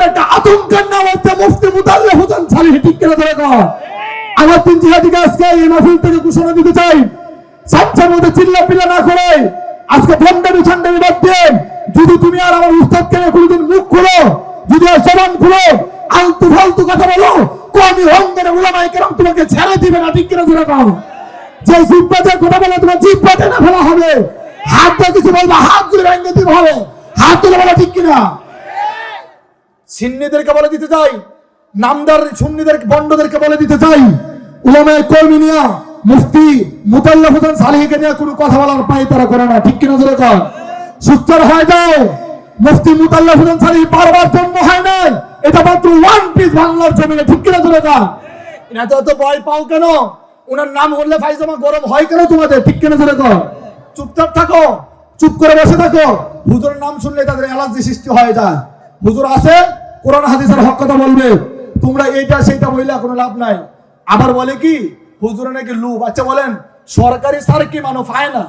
বাতিলদের একটা আতঙ্কের নাম হচ্ছে মুফতি মুতাল্লে হোসেন সালিহ ঠিক করে ধরে কর। আমার তিন জিহাদিকে আজকে এই মাহফিল থেকে ঘোষণা দিতে চাই। সামসার মধ্যে চিল্লা পিল্লা না করে আজকে ভণ্ডামি ছান্ডামি বাদ দিয়ে যদি তুমি আর আমার উস্তাদকে কোনোদিন মুখ খুলো, যদি আর জবান খুলো, আলতু ফালতু কথা বলো কমি হঙ্গের উলামাই কেরম তোমাকে ছেড়ে দিবে না, ঠিক করে ধরে কর। যে জিব্বাতে কথা বলে তোমার জিব্বাতে না ফেলা হবে। হাত দিয়ে কিছু বলবে, হাত দিয়ে ভেঙে দিতে হবে। হাত তুলে বলা ঠিক কিনা। সিন্নিদেরকে বলে দিতে চাই, নামদার সুন্নিদের বন্ডদেরকে বলে দিতে চাই। উলামায়ে কর্মী নিয়া মুফতি মুতাল্লা হোসেন সালিহকে নিয়ে কোনো কথা বলার পাই তারা করে না। ঠিক কিনা জোরে কর সুচ্চার হয়ে যাও মুফতি মুতাল্লা হোসেন সালিহ বারবার জন্ম হয় নাই? এটা মাত্র ওয়ান পিস বাংলার জমিনে। ঠিক কিনা জোরে কর এত এত ভয় পাও কেন? ওনার নাম বললে ফাইজামা গরম হয় কেন তোমাদের? ঠিক কিনা জোরে কর চুপচাপ থাকো, চুপ করে বসে থাকো। হুজুরের নাম শুনলে তাদের অ্যালার্জি সৃষ্টি হয়ে যায়। হুজুর আছে? কোরআন হাদিসের হক কথা বলবে। তোমরা এইটা, সেইটা বললে কোনো লাভ নাই। আবার বলে কি, হুজুরে নাকি লুপ। আচ্ছা বলেন, সরকারি স্যার কি মানো পায় না।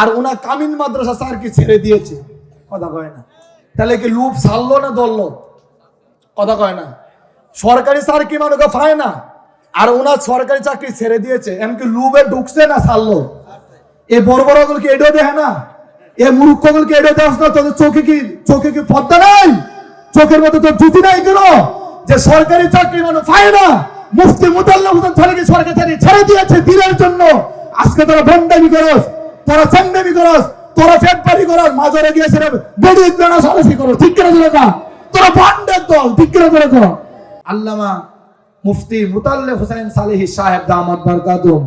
আর ওনা কামিন মাদ্রাসা স্যার কি ছেড়ে দিয়েছে? কথা কয় না। তাহলে কি লুপ সারলো না দললো কথা কয় না। সরকারি স্যার কি মানুষ? পায় না। আর ওনার সরকারি চাকরি ছেড়ে দিয়েছে। এমনকি লুবে ঢুকছে না সারলো এ বড় বড় গুলোকে এটাও দেখে না? এ মূর্খ গুলোকে এটাও দেখ না? তোদের চোখে কি চোখে কি পদ্মা নাই? চোখের মতো তোর জুতি নাই কেন, যে সরকারি চাকরি মানুষ পায় না। মুফতি মুতাল্লা হোসেন ছেলেকে সরকারি চাকরি ছেড়ে দিয়েছে দিনের জন্য। আজকে তোরা ভণ্ডামি করস, তোরা চান্দামি করস, তোরা ফেটপারি করস, মাজারে গিয়েছে বেড়ি দানা সারাসি করস। ঠিক করে দিলে তোরা ভণ্ডের দল, ঠিক করে দিলে আল্লামা মুফতি মুতাল্লে হোসেন সালেহি সাহেব দামাত বারকাতুম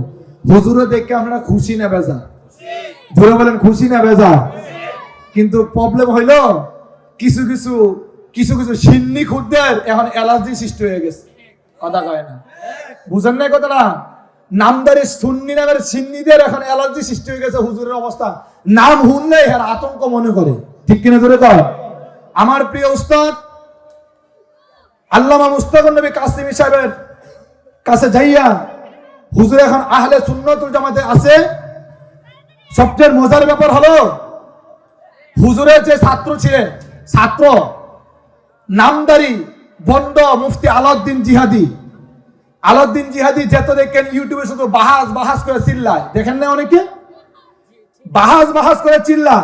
হুজুরে দেখে আমরা খুশি না বেজা জোরে বলেন খুশি না বেজা কিন্তু প্রবলেম হইল, কিছু কিছু কিছু কিছু সিন্নি খুদ্দের এখন অ্যালার্জি সৃষ্টি হয়ে গেছে। কথা কয় না। বুঝেন না কথাটা? নামদারি সুন্নি নামের সিন্নিদের এখন অ্যালার্জি সৃষ্টি হয়ে গেছে হুজুরের অবস্থা। নাম শুনলেই এর আতঙ্ক মনে করে। ঠিক কিনা জোরে কর আমার প্রিয় উস্তাদ, আল্লামা মুস্তাকুর নবী কাসিমি সাহেবের কাছে যাইয়া হুজুর এখন আহলে সুন্নতুল জামাতে আছে। সবচেয়ে মজার ব্যাপার হলো, হুজুরের যে ছাত্র ছিলেন, ছাত্র নামদারি বন্ড মুফতি আলাউদ্দিন জিহাদি। আলাউদ্দিন জিহাদি যেত দেখেন ইউটিউবে শুধু বাহাস বাহাস করে চিল্লায়। দেখেন না অনেকে? বাহাস বাহাস করে চিল্লা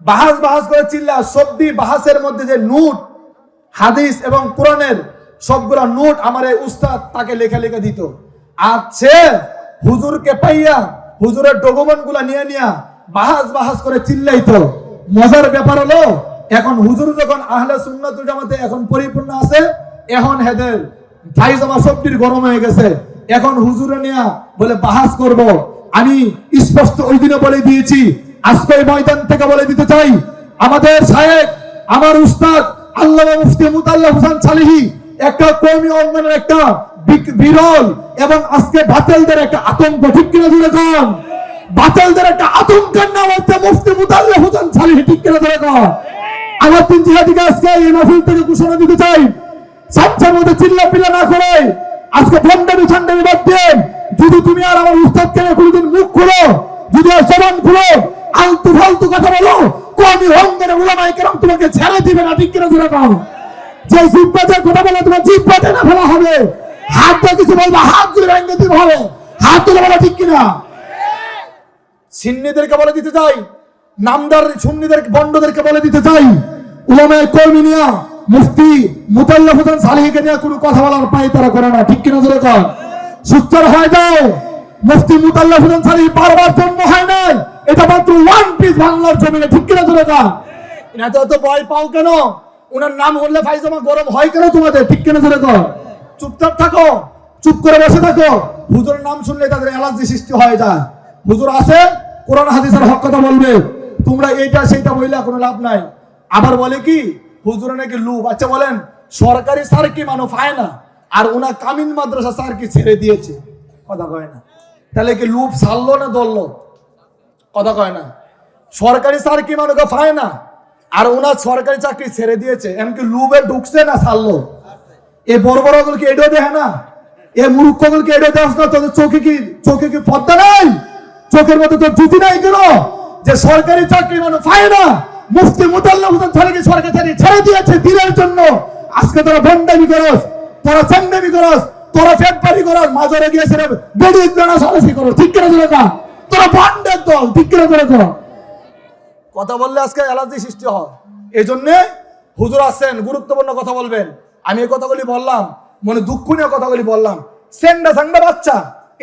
বাহাস বাহাস করে চিল্লা সবদি বাহাসের মধ্যে যে নোট, হাদিস এবং কোরআনের সবগুলা নোট আমার এই উস্তাদ তাকে লেখা লেখা দিত। আছে হুজুরকে পাইয়া, হুজুরের ডকুমেন্টগুলা নিয়ে নিয়া বাহাস বাহাস করে চিল্লাইতো। মজার ব্যাপার হলো এখন হুজুর যখন আহলে সুন্নাতুল জামাতে এখন পরিপূর্ণ আছে, এখন হেদের ফাইজামা সবটির গরম হয়ে গেছে। এখন হুজুরে নিয়া বলে বাহাস করব। আমি স্পষ্ট ওই দিনে বলে দিয়েছি, আজকে ময়দান থেকে বলে দিতে চাই, আমাদের সাহেব আমার উস্তাদ আল্লাহ মুফতি মুতাল্লাহ হোসেন সালিহি, একটা কর্মী অঙ্গনের একটা বিরল এবং আজকে বাতেলদের একটা আতঙ্ক, ঠিক কিনা ধরে কন? বাতেলদের একটা আতঙ্কের নাম হচ্ছে মুফতি মুতাল্লাহ হোসেন সালিহি, ঠিক কিনা ধরে কন? তিন জিহাদিকে আজকে এই মাহফিল থেকে ঘোষণা দিতে চাই। সামসার মধ্যে চিল্লা পিল্লা না করে আজকে ভণ্ডামি ছান্ডামি বাদ দিয়ে যদি তুমি আর আমার উস্তাদকে কোনোদিন মুখ খুলো, যদি আর জবান খুলো, আলতু ফালতু কথা বলো উলামাই কেরম তোমাকে ছেড়ে দিবে না, ঠিক কিনা যে জিব্বাতে কথা বলে তোমার জিব্বাতে না ফেলা হবে। হাত দিয়ে কিছু বলবে, হাত দিয়ে ভেঙে হবে। হাত তুলে বলা, ঠিক কিনা? সিন্নিদেরকে বলে দিতে চাই, নামদার সুন্নিদের, বন্ডদেরকে বলে দিতে চাই। উলামায়ে কর্মী নিয়া মুফতি মুতাল্লা হোসেন সালিহকে নিয়ে কোনো কথা বলার পাই তারা করে না। ঠিক কিনা জোরে কর সুচ্চার হয়ে যাও মুফতি মুতাল্লা হোসেন সালিহ বারবার জন্ম হয় নাই? এটা মাত্র ওয়ান পিস বাংলার জমিনে। ঠিক কিনা জোরে কর এত এত ভয় পাও কেন? ওনার নাম বললে ফাইজামা গরম হয় কেন তোমাদের? ঠিক কিনা জোরে কর চুপচাপ থাকো, চুপ করে বসে থাকো। হুজুরের নাম শুনলে তাদের অ্যালার্জি সৃষ্টি হয়ে যায়। হুজুর আছে, কোরআন, হাদিসের হক কথা বলবে। তোমরা এইটা, সেইটা বললে কোনো লাভ নাই। আবার বলে কি? হুজুরে নাকি লুপ আচ্ছা বলেন, সরকারি স্যার কি মানুষ পায় না। আর ওনা কামিন মাদ্রাসা স্যার কি ছেড়ে দিয়েছে? কথা কয় না। তাহলে কি লুপ সারলো না দললো কথা কয় না। সরকারি স্যার কি মানুষ পায় না। আর ওনার সরকারি চাকরি ছেড়ে দিয়েছে। এমনকি লুবে ঢুকছে না সারলো এ বড় বড় গুলোকে এটাও দেখে না? এ মূর্খ গুলোকে এটাও দেখ না? তোদের চোখে কি চোখে কি পদ্মা নাই? চোখের মধ্যে তোর জুতি নাই কেন? যে সরকারি চাকরি মানুষ পায় না। মুফতি মুতাল্লা হোসেন ছেলেকে সরকারি চাকরি ছেড়ে দিয়েছে দিনের জন্য। আজকে তোরা বন্ডামি করস, তোরা চান্দামি করস, তোরা ফেটপারি করস, মাজারে গিয়ে সেরে বেড়ি দানা সারাসি করস ঠিক কিনা তোরা কা? তোরা বন্ডের দল, ঠিক কিনা তোরা কর কথা বললে আজকে অ্যালার্জি সৃষ্টি হয়। এই জন্যে হুজুর আসছেন গুরুত্বপূর্ণ কথা বলবেন। আমি এই কথাগুলি বললাম, মনে দুঃখ নিয়ে কথাগুলি বললাম। সেন্ডা সান্ডা বাচ্চা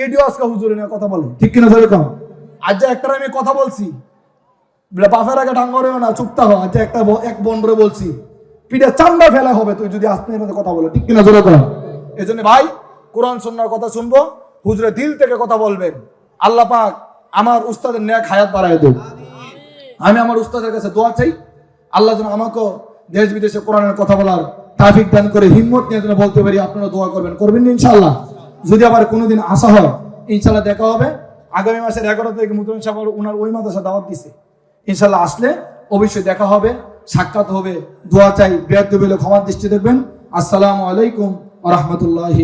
এটিও আজকে হুজুর নিয়ে কথা বলে। ঠিক কিনা ধরে কম আজ যে একটা আমি কথা বলছি বলে, বাপের আগে ডাঙ্গরেও না চুপটা হয় যে একটা এক বন্ডরে বলছি পিঠে চামড়া ফেলা হবে, তুই যদি আসতে কথা বলো। ঠিক কিনা ধরে কম এই জন্য ভাই, কোরআন সন্ন্যার কথা শুনব হুজুরে দিল থেকে কথা বলবেন। আল্লাহ পাক আমার উস্তাদের ন্যায় খায়াত বাড়ায় দেব আমি আমার উস্তাদের কাছে দোয়া চাই। আল্লাহ যেন আমাকে দেশ বিদেশে কোরআনের কথা বলার ট্রাফিক দান করে, হিম্মত নিয়ে যেন বলতে পারি, আপনারা দোয়া করবেন। করবেন ইনশাল্লাহ যদি আবার কোনোদিন আসা হয় ইনশাল্লাহ দেখা হবে। আগামী মাসের এগারো তারিখে মুতন সাহেব ওনার ওই মাদ্রাসা দাওয়াত দিছে। ইনশাল্লাহ আসলে অবশ্যই দেখা হবে, সাক্ষাৎ হবে। দোয়া চাই বেয়াদ ক্ষমার দৃষ্টি দেখবেন। আসসালামু আলাইকুম রাহমাতুল্লাহি